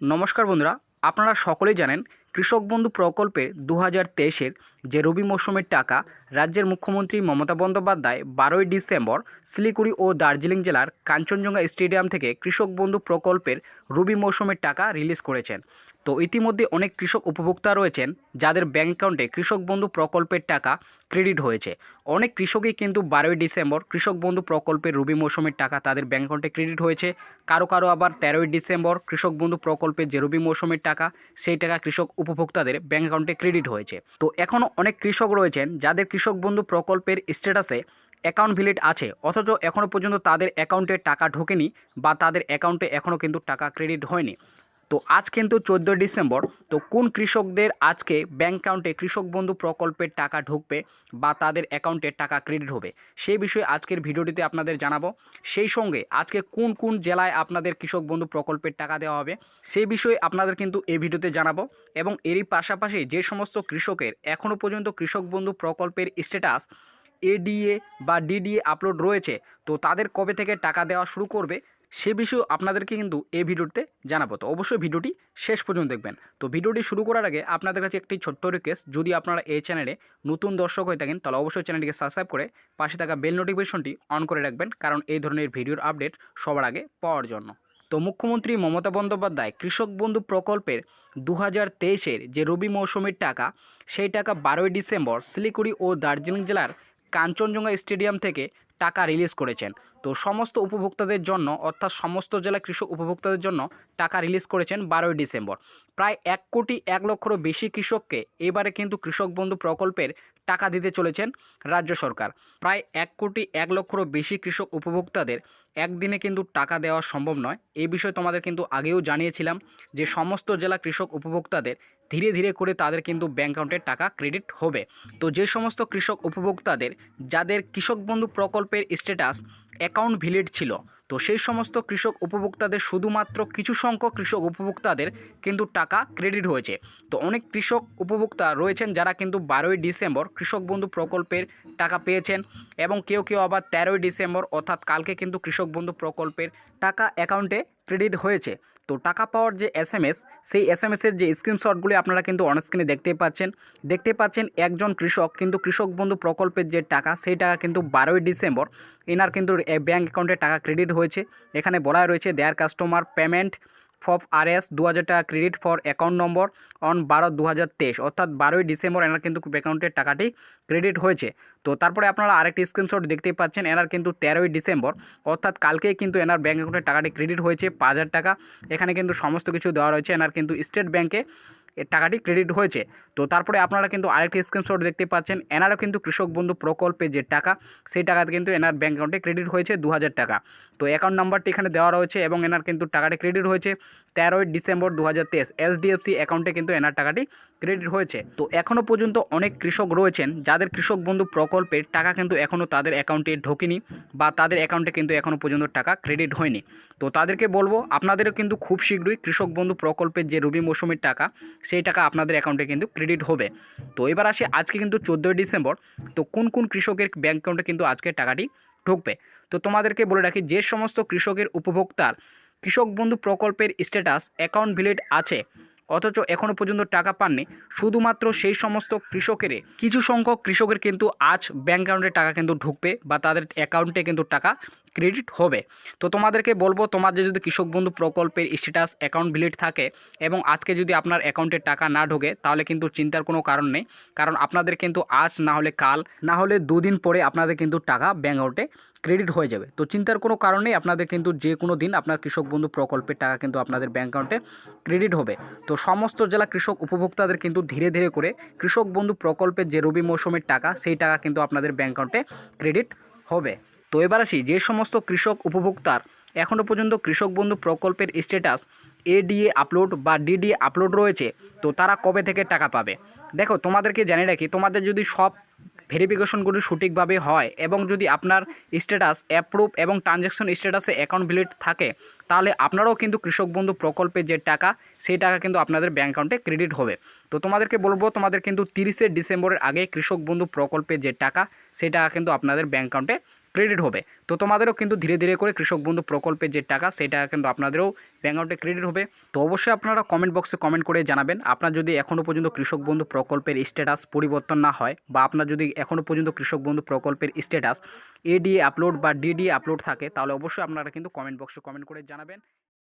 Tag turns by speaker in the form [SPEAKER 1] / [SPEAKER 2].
[SPEAKER 1] নমস্কার বন্ধুরা, আপনারা সকলেই জানেন কৃষক বন্ধু প্রকল্পে দু হাজার তেইশের যে রবি মৌসুমের টাকা রাজ্যের মুখ্যমন্ত্রী মমতা বন্দ্যোপাধ্যায় বারোই ডিসেম্বর শিলিগুড়ি ও দার্জিলিং জেলার কাঞ্চনজঙ্ঘা স্টেডিয়াম থেকে কৃষক বন্ধু প্রকল্পের রবি মৌসুমের টাকা রিলিজ করেছেন। তো ইতিমধ্যে অনেক কৃষক উপভোক্তা রয়েছেন যাদের ব্যাঙ্ক অ্যাকাউন্টে কৃষক বন্ধু প্রকল্পের টাকা ক্রেডিট হয়েছে। অনেক কৃষকই কিন্তু বারোই ডিসেম্বর কৃষক বন্ধু প্রকল্পের রবি মৌসুমের টাকা তাদের ব্যাঙ্ক অ্যাকাউন্টে ক্রেডিট হয়েছে। কারও কারও আবার তেরোই ডিসেম্বর কৃষক বন্ধু প্রকল্পের যে রবি মৌসুমের টাকা, সেই টাকা কৃষক উপভোক্তাদের ব্যাঙ্ক অ্যাকাউন্টে ক্রেডিট হয়েছে। তো এখনও অনেক কৃষক রয়েছেন যাদের কৃষক বন্ধু প্রকল্পের স্ট্যাটাসে অ্যাকাউন্ট ভিলিট আছে, অথচ এখনও পর্যন্ত তাদের অ্যাকাউন্টে টাকা ঢোকেনি বা তাদের অ্যাকাউন্টে এখনও কিন্তু টাকা ক্রেডিট হয়নি। তো আজ কিন্তু চোদ্দোই ডিসেম্বর, তো কোন কৃষকদের আজকে ব্যাঙ্ক অ্যাকাউন্টে কৃষক বন্ধু প্রকল্পের টাকা ঢুকবে বা তাদের অ্যাকাউন্টে টাকা ক্রেডিট হবে? সেই বিষয়ে আজকের ভিডিওটিতে আপনাদের জানাব। সেই সঙ্গে আজকে কোন কোন জেলায় আপনাদের কৃষক বন্ধু প্রকল্পের টাকা দেওয়া হবে সেই বিষয়ে আপনাদের কিন্তু এই ভিডিওতে জানাব এবং এরই পাশাপাশি যে সমস্ত কৃষকের এখনও পর্যন্ত কৃষক বন্ধু প্রকল্পের স্ট্যাটাস এডিএ বা ডিডিএ আপলোড রয়েছে, তো তাদের কবে থেকে টাকা দেওয়া শুরু করবে সে বিষয়ে আপনাদেরকে কিন্তু এই ভিডিওতে জানাব। তো অবশ্যই ভিডিওটি শেষ পর্যন্ত দেখবেন। তো ভিডিওটি শুরু করার আগে আপনাদের কাছে একটি ছোট্ট রিকোয়েস্ট যদি আপনারা এই চ্যানেলে নতুন দর্শক হয়ে থাকেন, তাহলে অবশ্যই চ্যানেলটিকে সাবস্ক্রাইব করে পাশে থাকা বেল নোটিফিকেশনটি অন করে রাখবেন, কারণ এই ধরনের ভিডিওর আপডেট সবার আগে পাওয়ার জন্য। তো মুখ্যমন্ত্রী মমতা বন্দ্যোপাধ্যায় কৃষক বন্ধু প্রকল্পের দু হাজার যে রবি মৌসুমের টাকা, সেই টাকা বারোই ডিসেম্বর শিলিগুড়ি ও দার্জিলিং জেলার কাঞ্চনজঙ্ঘা স্টেডিয়াম থেকে টাকা রিলিজ করেছেন। তো সমস্ত উপভোক্তাদের জন্য, অর্থাৎ সমস্ত জেলা কৃষক উপভোক্তাদের জন্য টাকা রিলিজ করেছেন বারোই ডিসেম্বর। প্রায় এক কোটি এক লক্ষেরও বেশি কৃষককে এবারে কিন্তু কৃষক বন্ধু প্রকল্পের টাকা দিতে চলেছেন রাজ্য সরকার। প্রায় এক কোটি এক লক্ষেরও বেশি কৃষক উপভোক্তাদের একদিনে কিন্তু টাকা দেওয়া সম্ভব নয়। এই বিষয়ে তোমাদের কিন্তু আগেও জানিয়েছিলাম যে সমস্ত জেলা কৃষক উপভোক্তাদের ধীরে ধীরে করে তাদের কিন্তু ব্যাঙ্ক অ্যাকাউন্টে টাকা ক্রেডিট হবে। তো যে সমস্ত কৃষক উপভোক্তাদের, যাদের কৃষক বন্ধু প্রকল্পের স্ট্যাটাস অ্যাকাউন্ট ভিলিড ছিল, তো সেই সমস্ত কৃষক উপভোক্তাদের শুধুমাত্র কিছু সংখ্যক কৃষক উপভোক্তাদের কিন্তু টাকা ক্রেডিট হয়েছে। তো অনেক কৃষক উপভোক্তা রয়েছেন যারা কিন্তু বারোই ডিসেম্বর কৃষক বন্ধু প্রকল্পের টাকা পেয়েছেন এবং কেউ কেউ আবার তেরোই ডিসেম্বর অর্থাৎ কালকে কিন্তু কৃষক বন্ধু প্রকল্পের টাকা অ্যাকাউন্টে ক্রেডিট হয়েছে। তো টাকা পাওয়ার যে এস এম এস সেই এস এম এসের যে স্ক্রিনশটগুলি আপনারা কিন্তু অনস্ক্রিনে দেখতে পাচ্ছেন। দেখতে পাচ্ছেন একজন কৃষক, কিন্তু কৃষক বন্ধু প্রকল্পের যে টাকা, সেই টাকা কিন্তু বারোই ডিসেম্বর এনার কিন্তু ব্যাঙ্ক অ্যাকাউন্টে টাকা ক্রেডিট হয়েছে। এখানে বলা রয়েছে dear customer payment for R S দু হাজার টাকা credit for account number on বারো দু হাজার তেইশ। অর্থাৎ বারোই ডিসেম্বর এনার কিন্তু অ্যাকাউন্টের টাকাটি ক্রেডিট হয়েছে। তো তারপরে আপনারা আরেকটি স্ক্রিনশট দেখতেই পাচ্ছেন, এনার কিন্তু তেরোই ডিসেম্বর। অর্থাৎ কালকেই কিন্তু এনার ব্যাঙ্ক অ্যাকাউন্টে টাকাটি ক্রেডিট হয়েছে পাঁচ হাজার টাকা। এখানে কিন্তু সমস্ত কিছু দেওয়া রয়েছে। এনার কিন্তু স্টেট ব্যাঙ্কে এর টাকাটি ক্রেডিট হয়েছে। তো তারপরে আপনারা কিন্তু আরেকটি স্ক্রিনশট দেখতে পাচ্ছেন। এনারও কিন্তু কৃষক বন্ধু প্রকল্পে যে টাকা, সেই টাকাতে কিন্তু এনার ব্যাঙ্ক অ্যাকাউন্টে ক্রেডিট হয়েছে দু হাজার টাকা। তো অ্যাকাউন্ট নাম্বারটি এখানে দেওয়া রয়েছে এবং এনার কিন্তু টাকাটি ক্রেডিট হয়েছে। তেরোই ডিসেম্বর দু হাজার তেইশ এসডিএফসি অ্যাকাউন্টে কিন্তু এনার টাকাটি ক্রেডিট হয়েছে। তো এখনও পর্যন্ত অনেক কৃষক রয়েছেন, যাদের কৃষক বন্ধু প্রকল্পের টাকা কিন্তু এখনও তাদের অ্যাকাউন্টে ঢোকেনি বা তাদের অ্যাকাউন্টে কিন্তু এখনও পর্যন্ত টাকা ক্রেডিট হয়নি। তো তাদেরকে বলব, আপনাদেরও কিন্তু খুব শীঘ্রই কৃষক বন্ধু প্রকল্পের যে রবি মৌসুমের টাকা, সেই টাকা আপনাদের অ্যাকাউন্টে কিন্তু ক্রেডিট হবে। তো এবার আসে আজকে কিন্তু চোদ্দোই ডিসেম্বর, তো কোন কোন কৃষকের ব্যাঙ্ক অ্যাকাউন্টে কিন্তু আজকে টাকাটি ঢুকবে? তো তোমাদেরকে বলে রাখি, যে সমস্ত কৃষকের উপভোক্তার কৃষক বন্ধু প্রকল্পের স্ট্যাটাস অ্যাকাউন্ট ভিলেট আছে। অথচ এখনও পর্যন্ত টাকা পাননি। শুধুমাত্র সেই সমস্ত কৃষকের কিছু সংখ্যক কৃষকের কিন্তু আজ ব্যাঙ্ক অ্যাকাউন্টে টাকা কিন্তু ঢুকবে বা তাদের অ্যাকাউন্টে কিন্তু টাকা ক্রেডিট হবে। তো তোমাদেরকে বলব তোমাদের যদি কৃষক বন্ধু প্রকল্পের স্ট্যাটাস অ্যাকাউন্ট ভিলিট থাকে এবং আজকে যদি আপনার অ্যাকাউন্টে টাকা না ঢোকে, তাহলে কিন্তু চিন্তার কোনো কারণ নেই। কারণ আপনাদের কিন্তু আজ, না হলে কাল, না হলে দুদিন পরে আপনাদের কিন্তু টাকা ব্যাঙ্ক অ্যাকাউন্টে ক্রেডিট হয়ে যাবে। তো চিন্তার কোনো কারণ নেই, আপনাদের কিন্তু যে কোনো দিন আপনার কৃষক বন্ধু প্রকল্পের টাকা কিন্তু আপনাদের ব্যাঙ্ক অ্যাকাউন্টে ক্রেডিট হবে। তো সমস্ত জেলা কৃষক উপভোক্তাদের কিন্তু ধীরে ধীরে করে কৃষক বন্ধু প্রকল্পের যে রবি মৌসুমের টাকা, সেই টাকা কিন্তু আপনাদের ব্যাঙ্ক অ্যাকাউন্টে ক্রেডিট হবে। তো এবার আসি, যে সমস্ত কৃষক উপভোক্তার এখনও পর্যন্ত কৃষক বন্ধু প্রকল্পের স্ট্যাটাস এডিএ আপলোড বা ডিডিএ আপলোড রয়েছে, তো তারা কবে থেকে টাকা পাবে? দেখো, তোমাদেরকে জানিয়ে রাখি, তোমাদের যদি সব ভেরিফিকেশনগুলি সঠিকভাবে হয় এবং যদি আপনার স্ট্যাটাস অ্যাপ্রুভ এবং ট্রানজ্যাকশন স্ট্যাটাসে অ্যাকাউন্ট ভ্যালিড থাকে, তাহলে আপনারাও কিন্তু কৃষক বন্ধু প্রকল্পের যে টাকা, সেই টাকা কিন্তু আপনাদের ব্যাঙ্ক অ্যাকাউন্টে ক্রেডিট হবে। তো তোমাদেরকে বলব, তোমাদের কিন্তু তিরিশে ডিসেম্বরের আগে কৃষক বন্ধু প্রকল্পের যে টাকা, সেই টাকা কিন্তু আপনাদের ব্যাঙ্ক অ্যাকাউন্টে ক্রেডিট হবে। তো তোমাদেরও কিন্তু ধীরে ধীরে করে কৃষক বন্ধু প্রকল্পের যে টাকা সেই টাকা কিন্তু আপনাদেরও ব্যাঙ্ক অ্যাকাউন্টে ক্রেডিট হবে। তো অবশ্যই আপনারা কমেন্ট বক্সে কমেন্ট করে জানাবেন, আপনার যদি এখনও পর্যন্ত কৃষক বন্ধু প্রকল্পের স্ট্যাটাস পরিবর্তন না হয়, বা আপনার যদি এখনও পর্যন্ত কৃষক বন্ধু প্রকল্পের স্ট্যাটাস এডিএ আপলোড বা ডিডিএ আপলোড থাকে, তাহলে অবশ্যই আপনারা কিন্তু কমেন্ট বক্সে কমেন্ট করে জানাবেন।